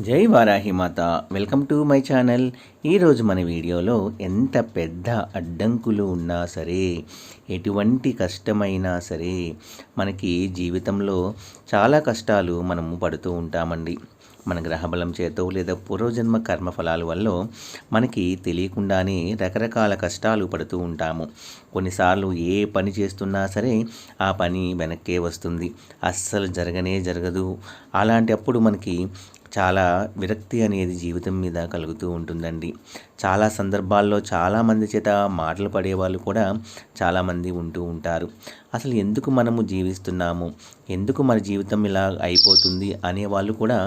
జై వారాహి మాత. Welcome to my channel. ఈరోజు మన వీడియోలో ఎంత పెద్ద అడ్డంకులు ఉన్నా సరే ఎటువంటి కష్టమైనా సరే మనకి జీవితంలో చాలా కష్టాలు మనము పడుతూ ఉంటామండి. మన గ్రహబలం చేతో లేదా పూర్వజన్మ కర్మఫలాల వల్ల మనకి తెలియకుండానే రకరకాల కష్టాలు పడుతూ ఉంటాము. కొన్నిసార్లు ఏ పని చేస్తున్నా సరే ఆ పని వెనక్కే వస్తుంది. అస్సలు జరగనే జరగదు. అలాంటప్పుడు మనకి చాలా విరక్తి అనేది జీవితం మీద కలుగుతూ ఉంటుందండి. చాలా సందర్భాల్లో చాలామంది చేత మాటలు పడేవాళ్ళు కూడా చాలామంది ఉంటూ ఉంటారు. అసలు ఎందుకు మనము జీవిస్తున్నాము? ఎందుకు మన జీవితం ఇలా అయిపోతుంది అనేవాళ్ళు కూడా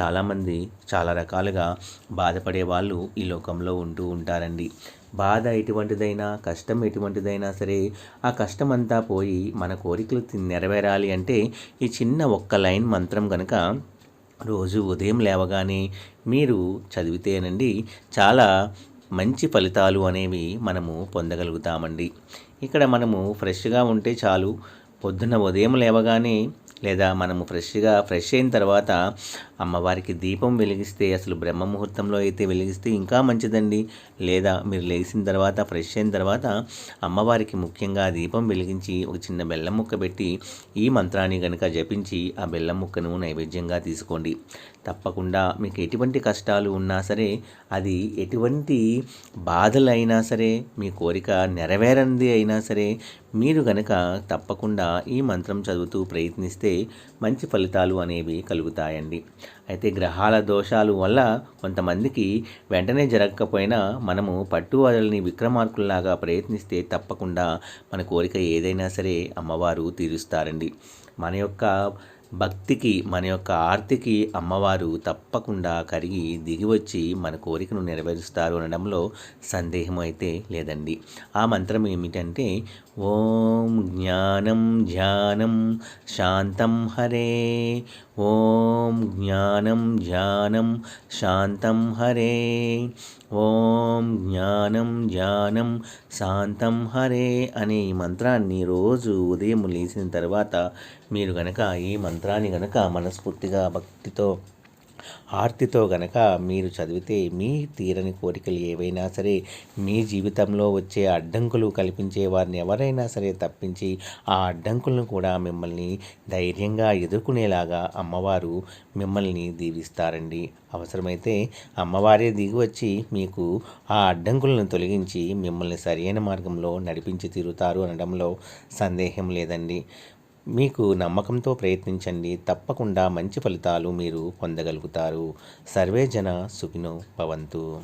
చాలామంది చాలా రకాలుగా బాధపడే వాళ్ళు ఈ లోకంలో ఉంటూ ఉంటారండి. బాధ ఎటువంటిదైనా కష్టం ఎటువంటిదైనా సరే ఆ కష్టం అంతా పోయి మన కోరికలు నెరవేరాలి అంటే ఈ చిన్న ఒక్క లైన్ మంత్రం కనుక రోజు ఉదయం లేవగానే మీరు చదివితేనండి చాలా మంచి ఫలితాలు అనేవి మనము పొందగలుగుతామండి. ఇక్కడ మనము ఫ్రెష్గా ఉంటే చాలు పొద్దున్న ఉదయం లేవగానే లేదా మనము ఫ్రెష్గా ఫ్రెష్ అయిన తర్వాత అమ్మవారికి దీపం వెలిగిస్తే అసలు బ్రహ్మ ముహూర్తంలో అయితే వెలిగిస్తే ఇంకా మంచిదండి. లేదా మీరు లేచిన తర్వాత ఫ్రెష్ అయిన తర్వాత అమ్మవారికి ముఖ్యంగా దీపం వెలిగించి ఒక చిన్న బెల్లం ముక్క పెట్టి ఈ మంత్రాన్ని కనుక జపించి ఆ బెల్లం ముక్కను నైవేద్యంగా తీసుకోండి. తప్పకుండా మీకు ఎటువంటి కష్టాలు ఉన్నా సరే అది ఎటువంటి బాధలైనా సరే మీ కోరిక నెరవేరంది అయినా సరే మీరు గనక తప్పకుండా ఈ మంత్రం చదువుతూ ప్రయత్నిస్తే మంచి ఫలితాలు అనేవి కలుగుతాయండి. అయితే గ్రహాల దోషాలు వల్ల కొంతమందికి వెంటనే జరగకపోయినా మనము పట్టు వదలని విక్రమార్కుల్లాగా ప్రయత్నిస్తే తప్పకుండా మన కోరిక ఏదైనా సరే అమ్మవారు తీరుస్తారండి. మన యొక్క భక్తికి మన యొక్క ఆర్తికి అమ్మవారు తప్పకుండా కరిగి దిగివచ్చి మన కోరికను నెరవేరుస్తారు అనడంలో సందేహం అయితే లేదండి. ఆ మంత్రం ఏమిటంటే ఓం జ్ఞానం ధ్యానం శాంతం హరే. ఓం జ్ఞానం ధ్యానం శాంతం హరే. ఓం జ్ఞానం ధ్యానం శాంతం హరే అనే ఈ మంత్రాన్ని రోజు ఉదయం లేచిన తర్వాత మీరు గనక ఈ మంత్రాన్ని గనక మనస్ఫూర్తిగా భక్తితో ఆర్తితో గనక మీరు చదివితే మీ తీరని కోరికలు ఏవైనా సరే మీ జీవితంలో వచ్చే అడ్డంకులు కల్పించే వారిని ఎవరైనా సరే తప్పించి ఆ అడ్డంకులను కూడా మిమ్మల్ని ధైర్యంగా ఎదుర్కొనేలాగా అమ్మవారు మిమ్మల్ని దీవిస్తారండి. అవసరమైతే అమ్మవారే దిగి వచ్చి మీకు ఆ అడ్డంకులను తొలగించి మిమ్మల్ని సరైన మార్గంలో నడిపించి తీరుతారు అనడంలో సందేహం లేదండి. మీకు నమ్మకంతో ప్రయత్నించండి. తప్పకుండా మంచి ఫలితాలు మీరు పొందగలుగుతారు. సర్వే జన సుఖినో భవంతు.